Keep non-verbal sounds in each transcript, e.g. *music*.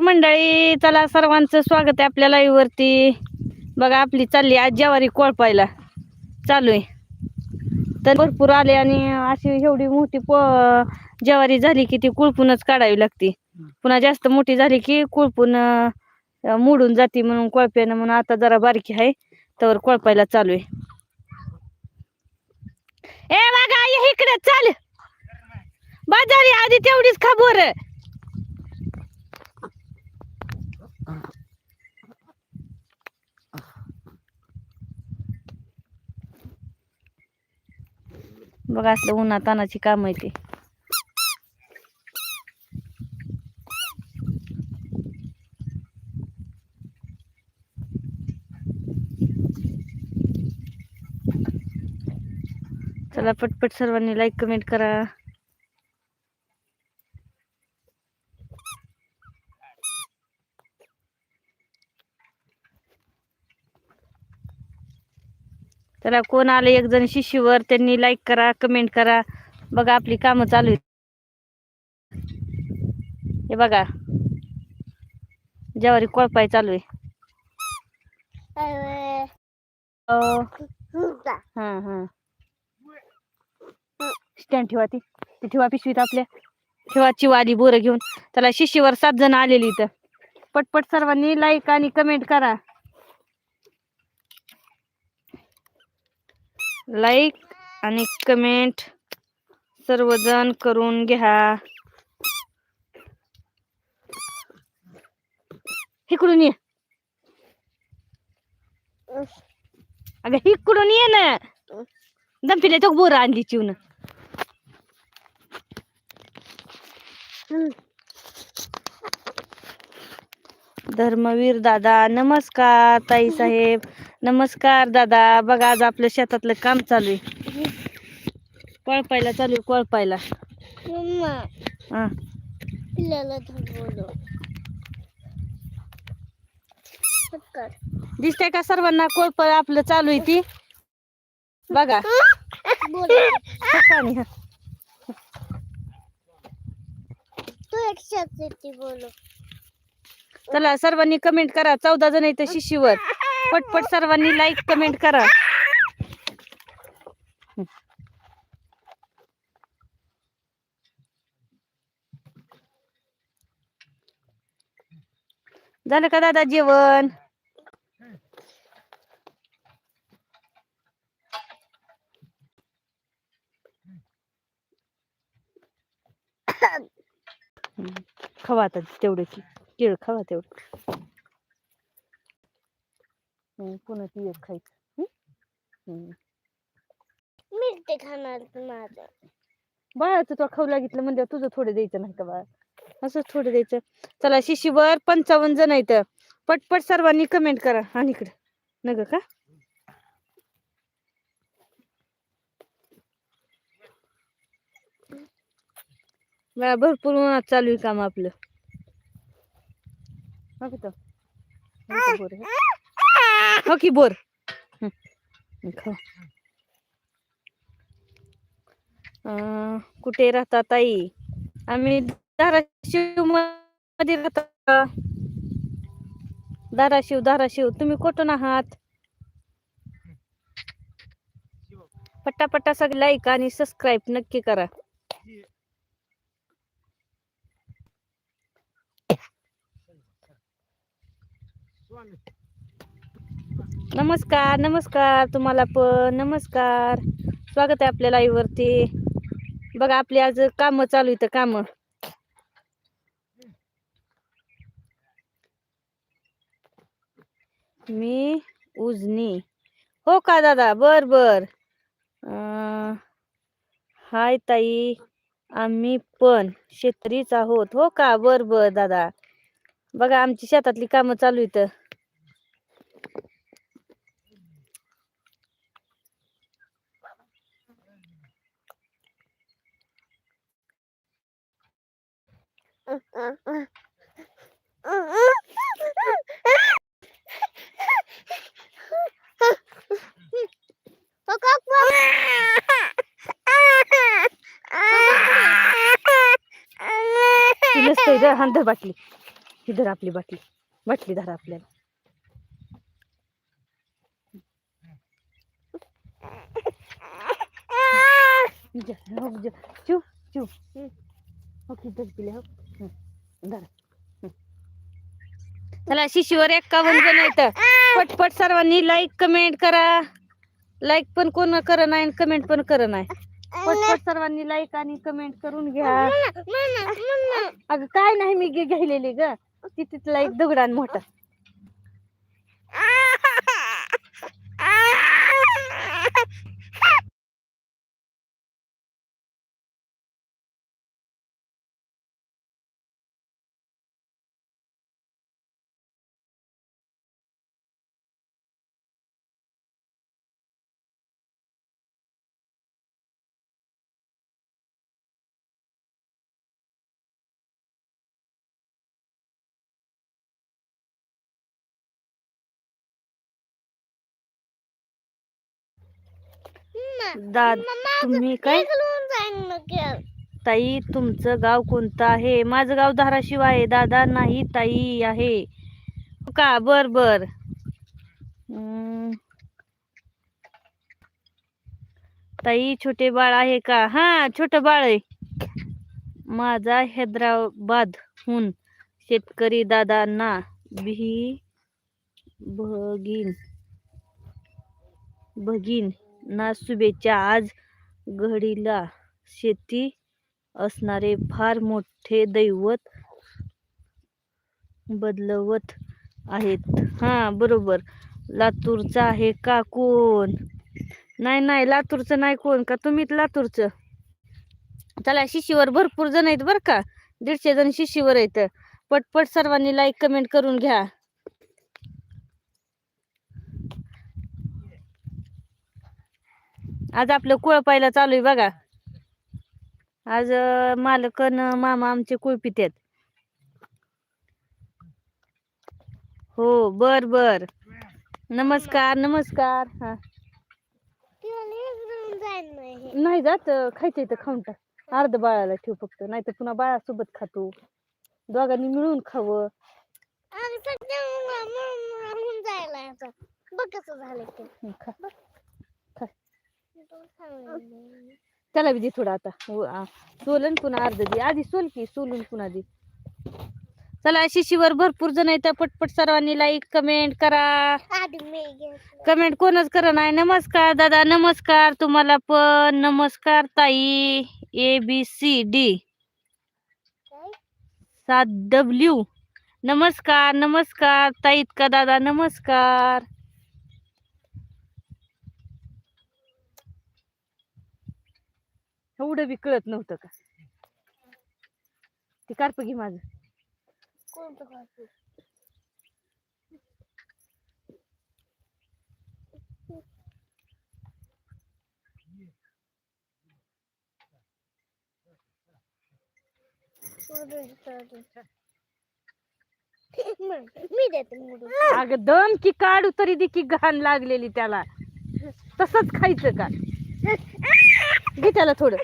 मंडळी चला सर्वांचं स्वागत आहे आपल्या वरती. बघा आपली चालली आज ज्वारी कोळपायला चालू आहे. तर भरपूर आले आणि अशी एवढी मोठी पो ज्वारी झाली की ती कुळपूनच काढावी लागते. पुन्हा जास्त मोठी झाली की कुळपून मोडून जाते म्हणून कोळप्यानं म्हणून आता जरा बारकी आहे. तर कोळपायला चालू आहे. ए बघा इकडे चाल. बाजारी आधी तेवढीच खा बघा असलं उन्हा तानाची काम आहे ते. चला पटपट सर्वांनी लाईक कमेंट करा. चला कोण आले एक जण शिशीवर त्यांनी लाईक करा कमेंट करा. बघा आपली कामं चालू आहेत. हे बघा. जवारी कोळपाय चालू आहे. हा हा. स्टँड ठेवा ती. ती ठेवा पिशवीत आपल्या. ठेवा चिवाली बोरं घेऊन. चला शिशीवर सात जण आलेली इथं. पटपट सर्वांनी लाईक आणि कमेंट करा. लाईक आणि कमेंट सर्वजण करून घ्या. इकडून ये. अगं इकडून ये ना. दंपिले तो बोर आणली चिवन. धर्मवीर दादा नमस्कार ताई साहेब. नमस्कार दादा. बघा आज आपल्या शेतातलं काम चालू आहे. कोळपायला चालू आहे कोळपायला. हा. दिसतंय का सर्वांना? कोळप आपलं चालू आहे ती. बघा. चला सर्वांनी कमेंट करा. चौदा जण इथं शिशीवर. पटपट सर्वांनी लाईक कमेंट करा. झालं का दादा जेवण? खवा खावा आता तेवढं की केळ खावा तेवढं. पुन्हा ती एक खायचं. खाणार माझं. बाळाचं तुला खाऊ लागितलं म्हणजे तुझं थोडं द्यायचं नाही का बाळा? असंच थोडं द्यायचं. चला शिशीवर पंचावन्न जण आहेत. पटपट सर्वांनी कमेंट करा. आणि इकडं. नग का? बघा, भरपूर उन्हात चालू आहे काम आपलं. तो? हो की बोर. कुठे राहता ताई? आम्ही धाराशिवमध्ये राहता. धाराशिव धाराशिव. तुम्ही कुठून आहात? पट्टापट्टा सगळे लाईक आणि सबस्क्राईब नक्की करा. नमस्कार नमस्कार तुम्हाला पण. नमस्कार. स्वागत आहे आपल्या लाईव्ह वरती. बघा आपली आज काम चालू इथं काम. मी उजनी. हो का दादा? बर बर. हाय ताई. आम्ही पण शेतकरीच आहोत. हो का? बर बर दादा. बघा आमची शेतातली कामं चालू इथं ती नसतंय रे हांदर बाटली ही धर आपली बाटली बाटली धर आपल्याला जा, हो, जा. चू चू हं. हो की धर पिले हो हं. धर हं. चला शिशीवर एक्कावन्न जण तर पटपट सर्वांनी लाईक कमेंट करा. लाईक पण कोण कर नाही कमेंट पण कर नाही. पटपट सर्वांनी लाईक आणि कमेंट करून घ्या. अगं काय नाही मी घ्यायलेली ग. तिथेच तिथला एक दगडान मोठा. *laughs* दाद तुम्ही काय? ताई तुमचं गाव कोणतं आहे? माझं गाव धाराशिव आहे दादा नाही ताई आहे. हो का? बर बर. ताई छोटे बाळ आहे का? हा छोट बाळ आहे. माझा हैदराबादहून शेतकरी दादांना बिही भगीन भगीन ना शुभेच्छा आज घडीला शेती असणारे फार मोठे दैवत बदलवत आहेत. हा बरोबर. लातूरचा आहे का कोण? नाही नाही लातूरचं नाही कोण का तुम्हीच लातूरचं? चला शिशीवर भरपूर जण आहेत बरं का. दीडशे जण शिशीवर आहेत. पटपट सर्वांनी लाईक कमेंट करून घ्या. आज आपलं कुळपायला चालू आहे बघा. आज मालकन मामा आमचे कुळपित आहेत हो बर बर. नमस्कार नमस्कार. हा. नाही जात खायचं इथं खाऊन टाक. अर्ध बाळाला ठेव फक्त नाही तर पुन्हा बाळासोबत खातो दोघांनी मिळून खावं. बघ कसं झालं. त्याला बी दे थोडं आता. सोलन पुन्हा अर्ध दे. आधी सोल की सोलून पुन्हा दे. चला शिशीवर भरपूर जण येतं पटपट सर्वांनी लाईक कमेंट करा. कमेंट कोणच करा नाही. नमस्कार दादा नमस्कार तुम्हाला पण. नमस्कार ताई. ए बी सी डी सात डब्ल्यू नमस्कार नमस्कार. ताईत का दादा नमस्कार. एवढं बी कळत नव्हतं का? ते कार्प घे माझं. कोणतं. मी देते अगं दम की काढू तरी दे की घाण लागलेली त्याला. तसंच खायचं का? *laughs* घे त्याला थोडं.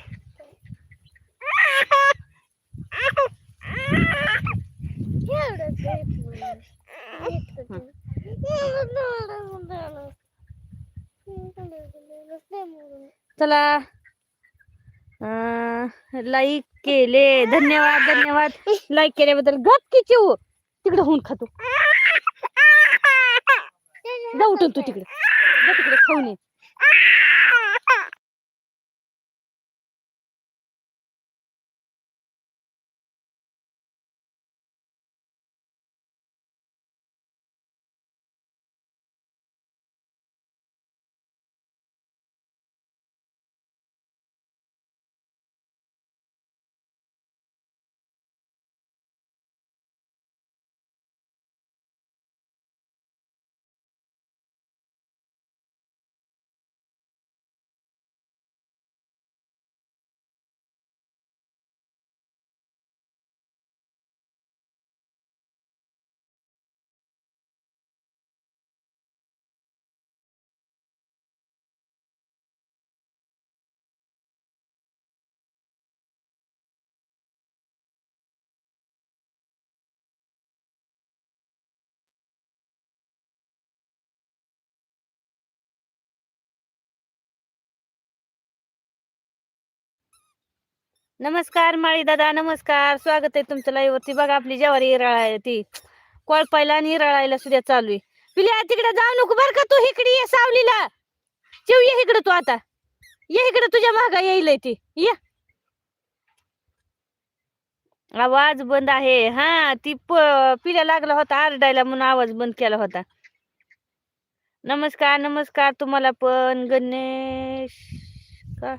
चला. लाईक केले. धन्यवाद धन्यवाद. लाईक केल्याबद्दल गप की चिऊ. तिकडे होऊन खातो. जाऊ तू तिकडे. तिकडे खाऊन ये. नमस्कार माळी दादा नमस्कार. स्वागत आहे तुमचं लाईव्ह वरती. बघा आपली ज्वारी आहे ती. कोळपायला आणि इरळायला सुद्धा चालू आहे. पिल्या तिकडे जाऊ नको बर का तू. इकडे ये सावलीला. चिव ये इकडे तू आता. ये इकडे तुझ्या मागा येईल ती. ये. आवाज बंद आहे. हा ती प- पिल्या लागला होता आरडायला म्हणून आवाज बंद केला होता. नमस्कार नमस्कार. तुम्हाला पण गणेश का?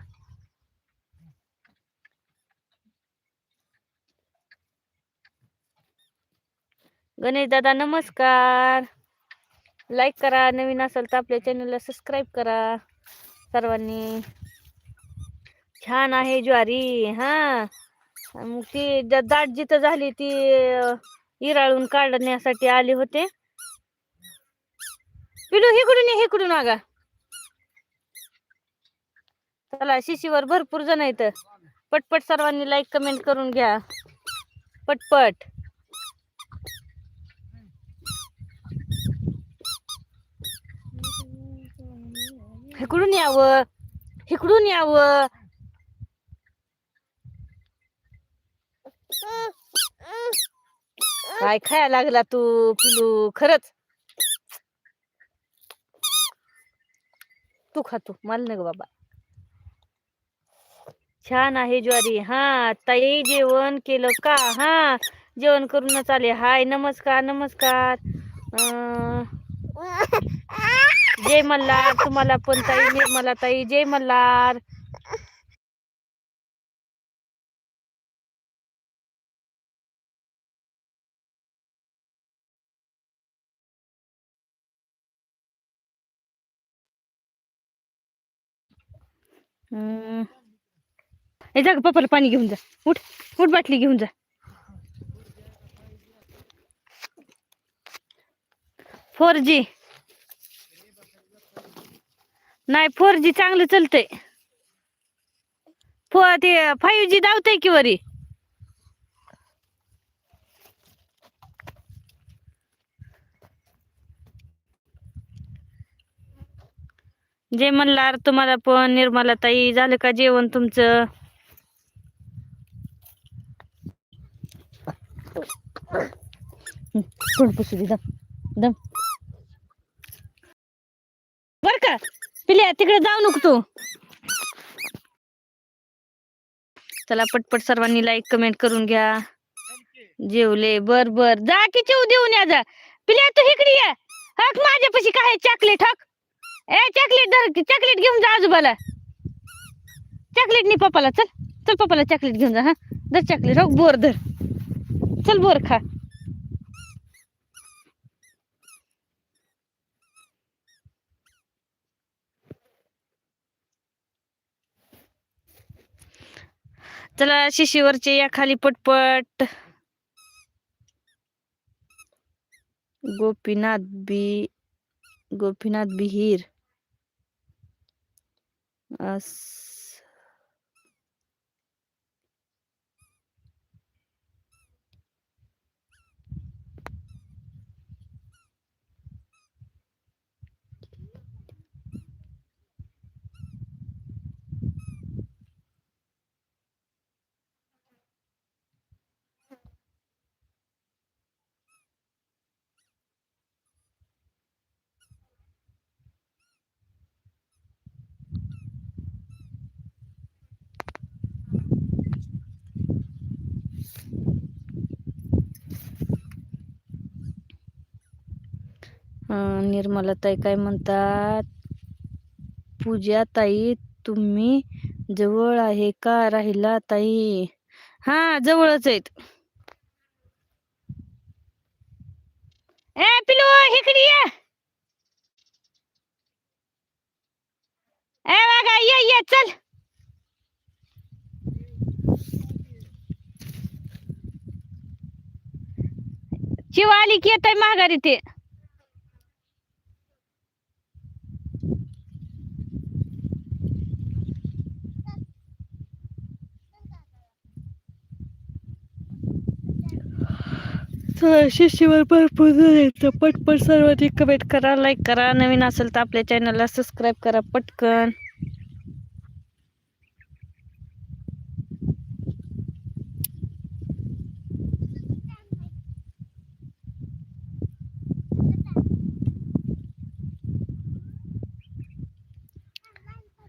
गणेश दादा नमस्कार. लाईक करा नवीन असेल तर आपल्या चॅनलला सबस्क्राईब करा. सर्वांनी. छान आहे ज्वारी. हा. मग ती दाट जिथं झाली ती इराळून काढण्यासाठी आले होते. पिलू हिकडून ये हिकडून आगा. चला शिशीवर भरपूर जण आहेत. पटपट सर्वांनी लाईक कमेंट करून घ्या. पटपट इकडून यावं इकडून यावं. काय खायला लागला तू पिलू? खरंच. तू खातो मला नाही ग बाबा. छान आहे ज्वारी. हा ताई जेवण केलं का? हा जेवण करूनच आले. हाय नमस्कार नमस्कार. अं, जय मल्हार तुम्हाला पण ताई निर्मला ताई जय मल्हार. हम्म. जा पप्पाला पाणी घेऊन जा. उठ उठ बाटली घेऊन जा. Four G. नाही फोर जी चांगलं चालतंय. फो ते फाईव्ह जी धावतंय की वरी? जे म्हणणार तुम्हाला पण निर्मला ताई झालं का जेवण तुमचं? दम दम. बर का? पिल्या तिकडे जाऊ नको तू. चला पटपट सर्वांनी लाईक कमेंट करून घ्या. जेवले बर बर. जा की चिव देऊन या जा. पिल्या तू इकडे या. हक माझ्यापाशी काय चॉकलेट हक. ए चॉकलेट धर चॉकलेट घेऊन जा आजोबाला. चॉकलेट नाही पप्पाला चल. चल पप्पाला चॉकलेट घेऊन जा हा. धर चॉकलेट हो बोर धर. चल बोर खा. चला शिशीवरचे या खाली पटपट. गोपीनाथ बी गोपीनाथ बिहीर. अस. निर्मलाताई काय म्हणतात? पूजा ताई तुम्ही जवळ आहे का? राहिला ताई. हा जवळच आहेत. ए पिलो इकडे ये. ए वागा ये ये चल. शिव आली की येत माघारी ते. शिष्यवर भरपूर पटपट सर्वाधिक कमेंट करा लाईक करा. नवीन असेल तर आपल्या चॅनलला सबस्क्राईब करा पटकन.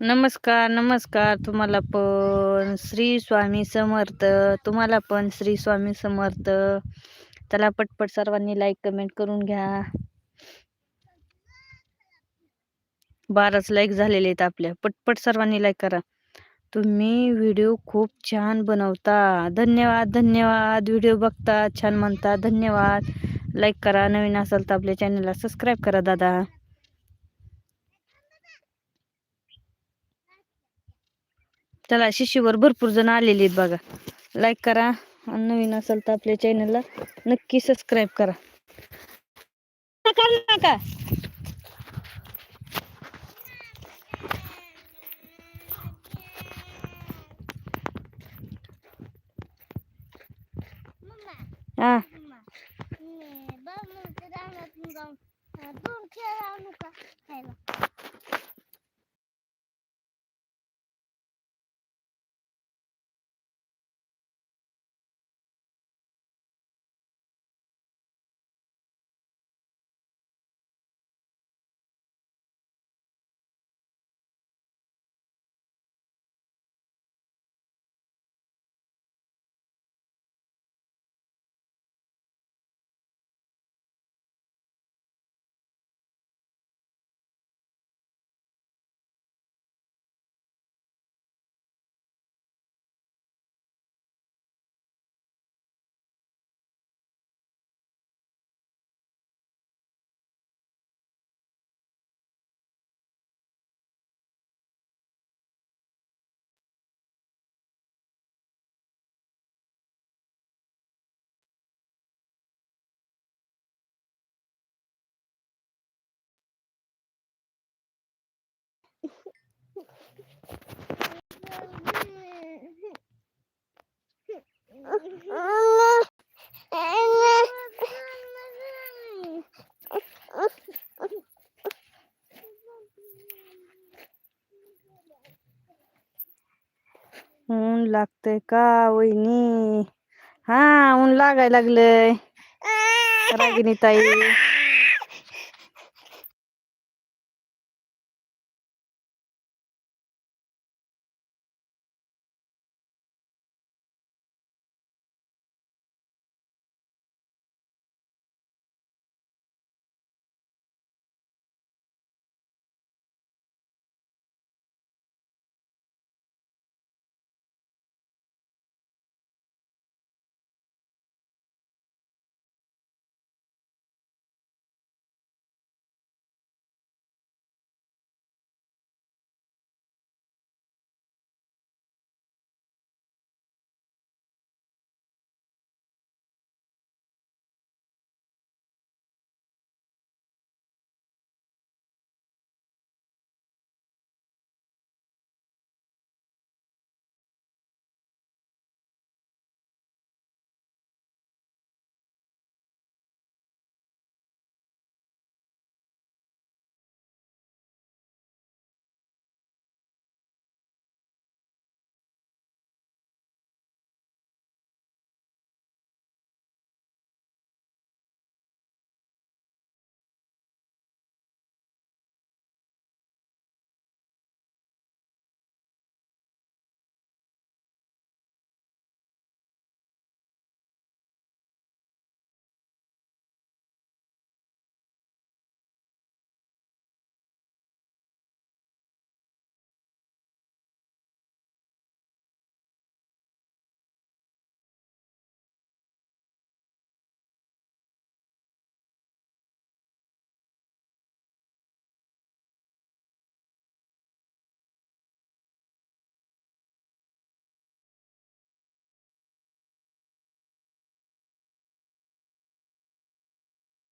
नमस्कार नमस्कार तुम्हाला पण. श्री स्वामी समर्थ. तुम्हाला पण श्री स्वामी समर्थ. चला पटपट सर्वांनी लाईक कमेंट करून घ्या. बाराच लाईक झालेले आहेत आपल्या. पटपट सर्वांनी लाईक करा. तुम्ही व्हिडिओ खूप छान बनवता. धन्यवाद धन्यवाद. व्हिडिओ बघता छान म्हणता. धन्यवाद. लाईक करा. नवीन असाल तर आपल्या चॅनलला सबस्क्राईब करा दादा. चला शिशीवर भरपूर जण आलेली आहेत बघा. लाईक करा. आणि नवीन असेल तर आपल्या चॅनलला नक्की सबस्क्राईब करा. नका. ऊन लागतंय का वहिनी हा ऊन लागायला लागलंय *laughs* रागिनी ताई